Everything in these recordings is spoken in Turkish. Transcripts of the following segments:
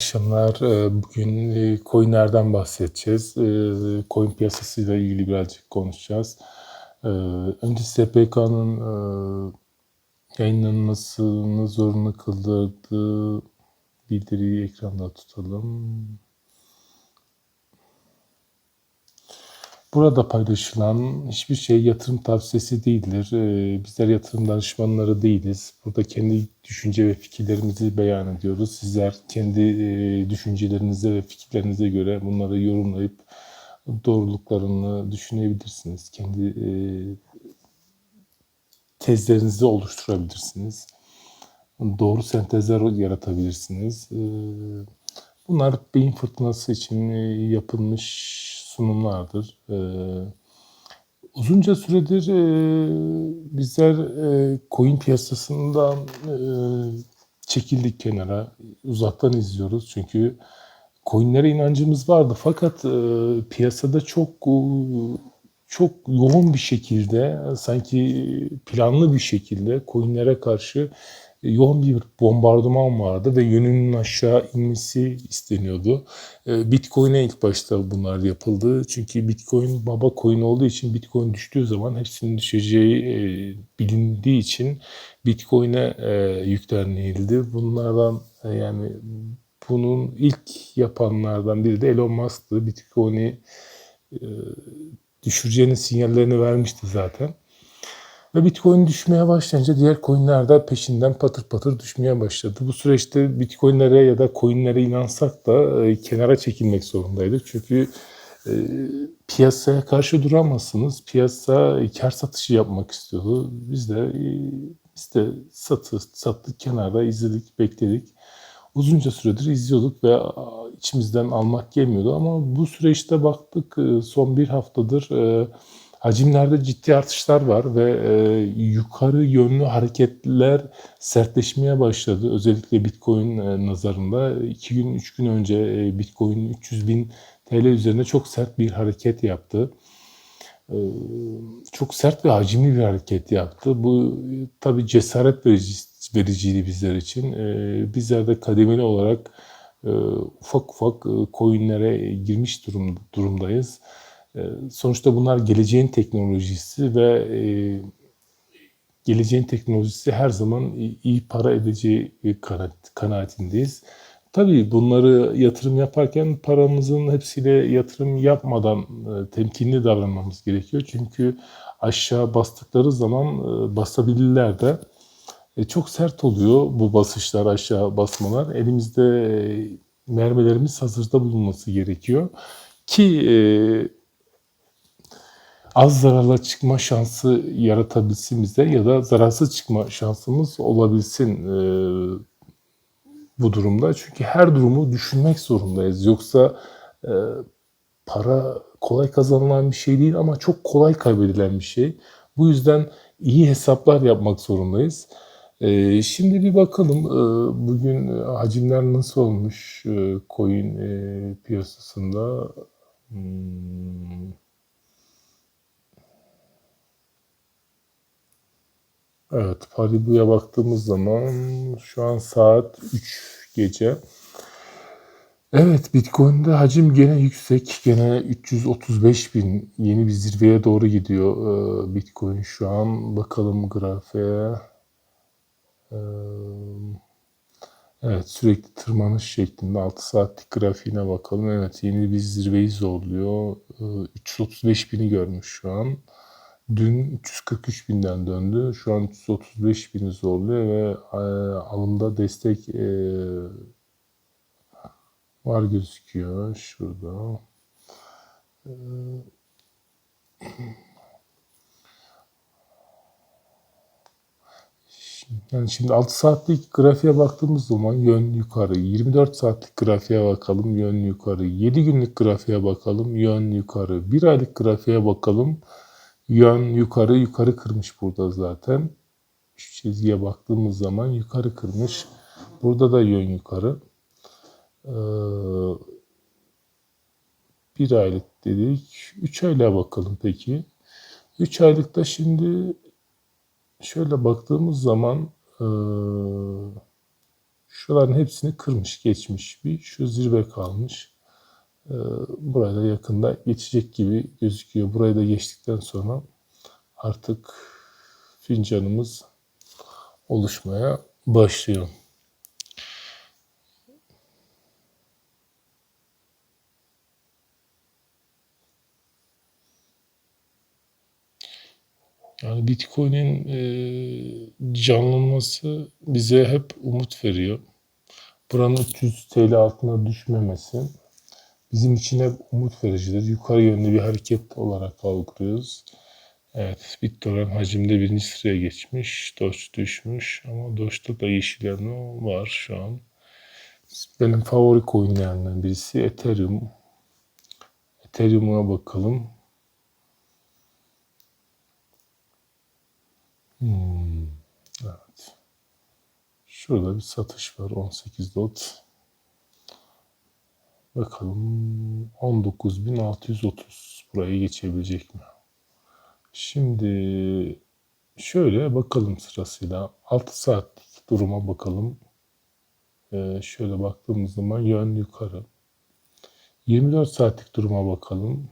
akşamlar. Ee, Bugün e, coinlerden bahsedeceğiz. Ee, Coin piyasasıyla ilgili birazcık konuşacağız. Ee, Önce SPK'nın e, yayınlanmasını zorunlu kıldırdığı bildiriyi ekranda tutalım. Burada paylaşılan hiçbir şey yatırım tavsiyesi değildir. Ee, Bizler yatırım danışmanları değiliz. Burada kendi düşünce ve fikirlerimizi beyan ediyoruz. Sizler kendi e, düşüncelerinize ve fikirlerinize göre bunları yorumlayıp doğruluklarını düşünebilirsiniz. Kendi e, tezlerinizi oluşturabilirsiniz. Doğru sentezler yaratabilirsiniz. Ee, Bunlar beyin fırtınası için e, yapılmış sunumlardır. Ee, uzunca süredir e, bizler e, coin piyasasından e, çekildik kenara. Uzaktan izliyoruz çünkü coinlere inancımız vardı. Fakat e, piyasada çok çok yoğun bir şekilde sanki planlı bir şekilde coinlere karşı yoğun bir bombardıman vardı ve yönünün aşağı inmesi isteniyordu. E, Bitcoin'e ilk başta bunlar yapıldı. Çünkü Bitcoin baba coin olduğu için Bitcoin düştüğü zaman hepsinin düşeceği e, bilindiği için Bitcoin'e e, yüklenildi. Bunlardan yani bunun ilk yapanlardan biri de Elon Musk'tı. Bitcoin'i düşüreceğinin sinyallerini vermişti zaten. Ve Bitcoin düşmeye başlayınca diğer coinler de peşinden patır patır düşmeye başladı. Bu süreçte Bitcoin'lere ya da coin'lere inansak da e, kenara çekilmek zorundaydık. Çünkü e, piyasaya karşı duramazsınız. Piyasa kar satışı yapmak istiyordu. Biz de e, biz de satı, sattık kenarda izledik, bekledik. Uzunca süredir izliyorduk ve içimizden almak gelmiyordu. Ama bu süreçte baktık e, son bir haftadır e, hacimlerde ciddi artışlar var ve e, yukarı yönlü hareketler sertleşmeye başladı. Özellikle Bitcoin e, nazarında 2 gün 3 gün önce e, Bitcoin 300 bin TL üzerinde çok sert bir hareket yaptı. E, çok sert ve hacimli bir hareket yaptı. Bu tabii cesaret verici, vericiydi bizler için. E, bizler de kademeli olarak e, ufak ufak e, coinlere girmiş durum, durumdayız. E, sonuçta bunlar geleceğin teknolojisi ve e, geleceğin teknolojisi her zaman iyi para edeceği kanaat, kanaatindeyiz. Tabii bunları yatırım yaparken paramızın hepsiyle yatırım yapmadan e, temkinli davranmamız gerekiyor. Çünkü aşağı bastıkları zaman e, basabilirler de. Çok sert oluyor bu basışlar, aşağı basmalar. Elimizde mermilerimiz hazırda bulunması gerekiyor. Ki az zararla çıkma şansı yaratabilsin bize ya da zararsız çıkma şansımız olabilsin e, bu durumda. Çünkü her durumu düşünmek zorundayız. Yoksa e, para kolay kazanılan bir şey değil ama çok kolay kaybedilen bir şey. Bu yüzden iyi hesaplar yapmak zorundayız. E, şimdi bir bakalım e, bugün hacimler nasıl olmuş e, coin e, piyasasında. Hmm. Evet, Paribu'ya baktığımız zaman şu an saat 3 gece. Evet, Bitcoin'de hacim gene yüksek. Gene 335 bin yeni bir zirveye doğru gidiyor ee, Bitcoin şu an. Bakalım grafiğe. Ee, evet, sürekli tırmanış şeklinde 6 saatlik grafiğine bakalım. Evet, yeni bir zirveyi zorluyor. Ee, 335 bini görmüş şu an. Dün 343 binden döndü. Şu an 335 bini zorluyor ve e, alımda destek e, var gözüküyor. Şurada. E, yani şimdi 6 saatlik grafiğe baktığımız zaman yön yukarı. 24 saatlik grafiğe bakalım yön yukarı. 7 günlük grafiğe bakalım yön yukarı. 1 aylık grafiğe bakalım Yön yukarı yukarı kırmış burada zaten. Şu çizgiye baktığımız zaman yukarı kırmış. Burada da yön yukarı. Ee, bir aylık dedik. Üç aylığa bakalım peki. Üç aylıkta şimdi şöyle baktığımız zaman ee, Şuraların hepsini kırmış geçmiş. Bir şu zirve kalmış. Ee, buraya da yakında geçecek gibi gözüküyor. Burayı da geçtikten sonra artık fincanımız oluşmaya başlıyor. Yani Bitcoin'in e, canlanması bize hep umut veriyor. Buranın 300 TL altına düşmemesi bizim için hep umut vericidir. Yukarı yönlü bir hareket olarak algılıyoruz. Evet, BitTorrent hacimde birinci sıraya geçmiş. Doge düşmüş ama Doge'da da yeşil yanı var şu an. Benim favori coinlerimden birisi Ethereum. Ethereum'a bakalım. Hmm, evet. Şurada bir satış var 18 dot. Bakalım 19.630 burayı geçebilecek mi? Şimdi şöyle bakalım sırasıyla 6 saatlik duruma bakalım. Ee, şöyle baktığımız zaman yön yukarı. 24 saatlik duruma bakalım.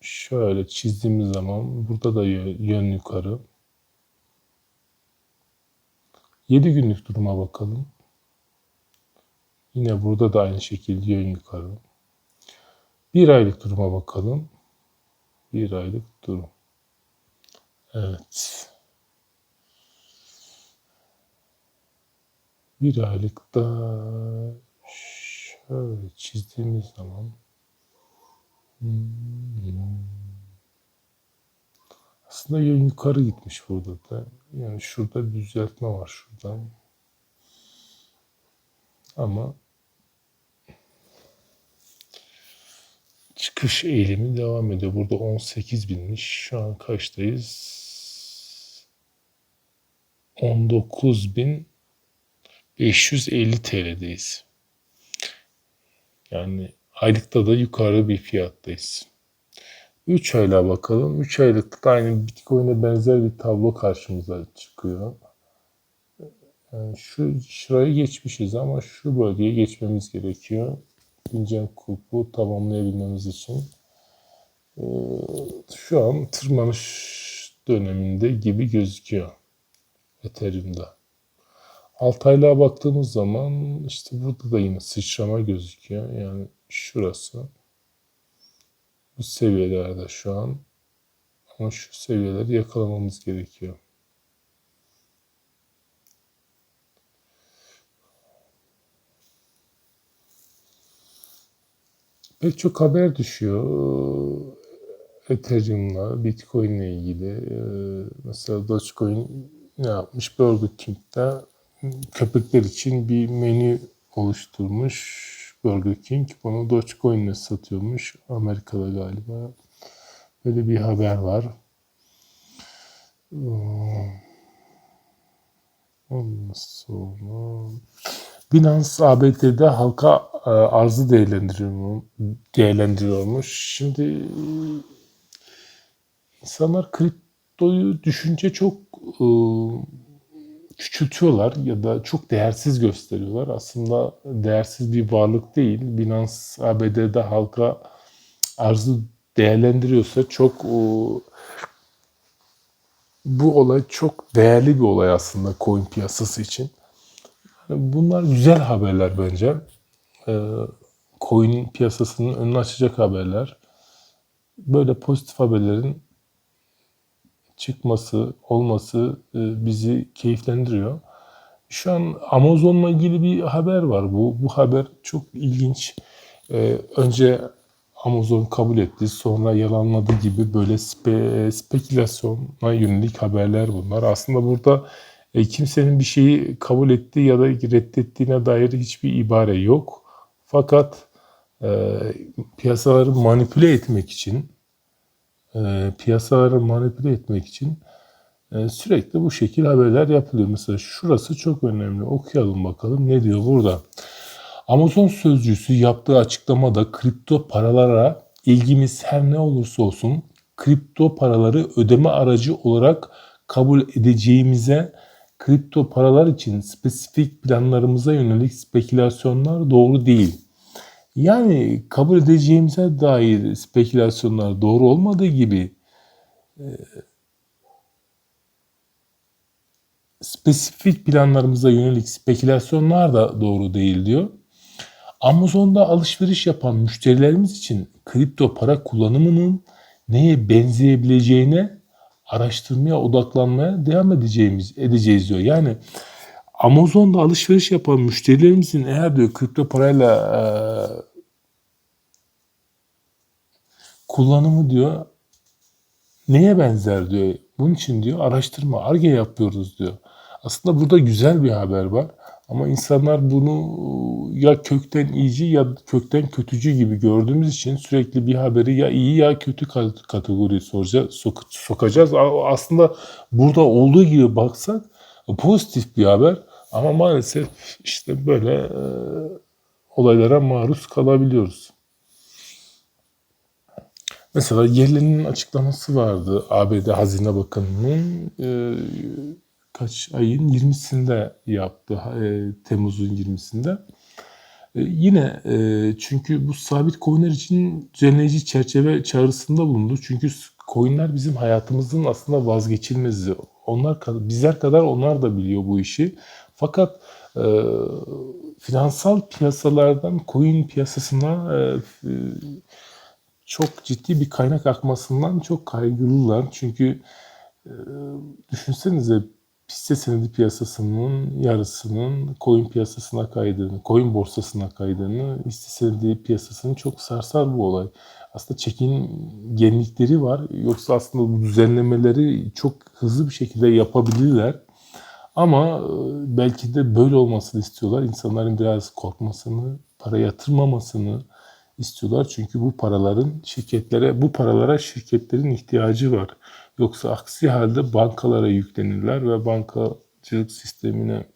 Şöyle çizdiğimiz zaman burada da yö- yön yukarı. 7 günlük duruma bakalım. Yine burada da aynı şekilde yön yukarı. Bir aylık duruma bakalım. Bir aylık durum. Evet. Bir aylıkta şöyle çizdiğimiz zaman aslında yön yukarı gitmiş burada da. Yani şurada düzeltme var şuradan. Ama çıkış eğilimi devam ediyor. Burada 18 binmiş. Şu an kaçtayız? 19.550 TL'deyiz. Yani aylıkta da yukarı bir fiyattayız. 3 aylığa bakalım. 3 aylıkta da aynı Bitcoin'e benzer bir tablo karşımıza çıkıyor. Yani şu şurayı geçmişiz ama şu bölgeye geçmemiz gerekiyor. Fincan kulpu tamamlayabilmemiz için. Ee, şu an tırmanış döneminde gibi gözüküyor Ethereum'da. 6 aylığa baktığımız zaman işte burada da yine sıçrama gözüküyor. Yani şurası. Bu seviyelerde şu an. Ama şu seviyeleri yakalamamız gerekiyor. Pek çok haber düşüyor. Ethereum'la, Bitcoin'le ilgili. Ee, Mesela Dogecoin ne yapmış? Burger King'de köpekler için bir menü oluşturmuş. Burger King bunu Dogecoin'le satıyormuş. Amerika'da galiba. Böyle bir haber var. Ee, Ondan sonra Binance ABD'de halka e, arzı değerlendiriyor, değerlendiriyormuş. Şimdi e, insanlar kriptoyu düşünce çok e, küçültüyorlar ya da çok değersiz gösteriyorlar. Aslında değersiz bir varlık değil. Binance ABD'de halka arzı değerlendiriyorsa çok o, bu olay çok değerli bir olay aslında coin piyasası için. Bunlar güzel haberler bence. Ee, coin piyasasının önünü açacak haberler. Böyle pozitif haberlerin çıkması, olması e, bizi keyiflendiriyor. Şu an Amazon'la ilgili bir haber var. Bu bu haber çok ilginç. Ee, önce Amazon kabul etti, sonra yalanladı gibi böyle spe, spekülasyona yönelik haberler bunlar. Aslında burada e, kimsenin bir şeyi kabul ettiği ya da reddettiğine dair hiçbir ibare yok. Fakat e, piyasaları manipüle etmek için e, piyasaları manipüle etmek için e, sürekli bu şekil haberler yapılıyor. Mesela şurası çok önemli. Okuyalım bakalım ne diyor burada. Amazon sözcüsü yaptığı açıklamada kripto paralara ilgimiz her ne olursa olsun kripto paraları ödeme aracı olarak kabul edeceğimize kripto paralar için spesifik planlarımıza yönelik spekülasyonlar doğru değil. Yani kabul edeceğimize dair spekülasyonlar doğru olmadığı gibi e, spesifik planlarımıza yönelik spekülasyonlar da doğru değil diyor. Amazon'da alışveriş yapan müşterilerimiz için kripto para kullanımının neye benzeyebileceğine araştırmaya odaklanmaya devam edeceğimiz edeceğiz diyor. Yani Amazon'da alışveriş yapan müşterilerimizin eğer diyor kripto parayla e, kullanımı diyor neye benzer diyor. Bunun için diyor araştırma, arge yapıyoruz diyor. Aslında burada güzel bir haber var. Ama insanlar bunu ya kökten iyici ya kökten kötücü gibi gördüğümüz için sürekli bir haberi ya iyi ya kötü kategoriye sokacağız. Aslında burada olduğu gibi baksak pozitif bir haber ama maalesef işte böyle e, olaylara maruz kalabiliyoruz. Mesela Yellen'in açıklaması vardı ABD Hazine Bakanı'nın e, kaç ayın 20'sinde yaptı. E, Temmuz'un 20'sinde. E, yine e, çünkü bu sabit coinler için düzenleyici çerçeve çağrısında bulundu. Çünkü coinler bizim hayatımızın aslında vazgeçilmezi. Onlar bizler kadar onlar da biliyor bu işi. Fakat e, finansal piyasalardan coin piyasasına e, e, çok ciddi bir kaynak akmasından çok kaygılılar. Çünkü e, düşünsenize hisse senedi piyasasının yarısının coin piyasasına kaydığını, coin borsasına kaydığını, hisse senedi piyasasını çok sarsar bu olay. Aslında çekingenlikleri var. Yoksa aslında bu düzenlemeleri çok hızlı bir şekilde yapabilirler. Ama e, belki de böyle olmasını istiyorlar. İnsanların biraz korkmasını, para yatırmamasını istiyorlar. Çünkü bu paraların şirketlere, bu paralara şirketlerin ihtiyacı var. Yoksa aksi halde bankalara yüklenirler ve bankacılık sistemine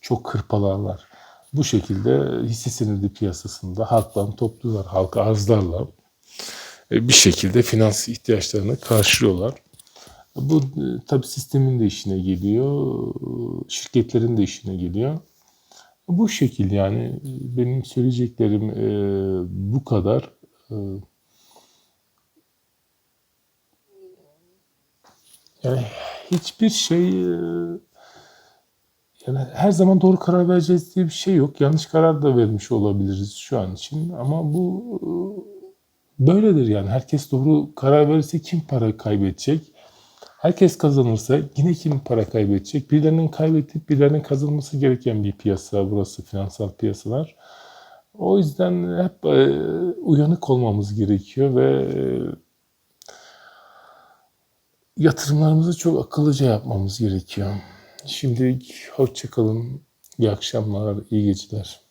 çok kırpalarlar. Bu şekilde hisse senedi piyasasında halktan topluyorlar, halka arzlarla e, bir şekilde finans ihtiyaçlarını karşılıyorlar. Bu e, tabi sistemin de işine geliyor, şirketlerin de işine geliyor. Bu şekil yani benim söyleyeceklerim e, bu kadar. E, yani hiçbir şey e, yani her zaman doğru karar vereceğiz diye bir şey yok. Yanlış karar da vermiş olabiliriz şu an için ama bu e, böyledir yani. Herkes doğru karar verirse kim para kaybedecek? Herkes kazanırsa yine kim para kaybedecek? Birilerinin kaybedip birilerinin kazanması gereken bir piyasa burası finansal piyasalar. O yüzden hep e, uyanık olmamız gerekiyor ve e, yatırımlarımızı çok akıllıca yapmamız gerekiyor. Şimdi hoşçakalın, iyi akşamlar, iyi geceler.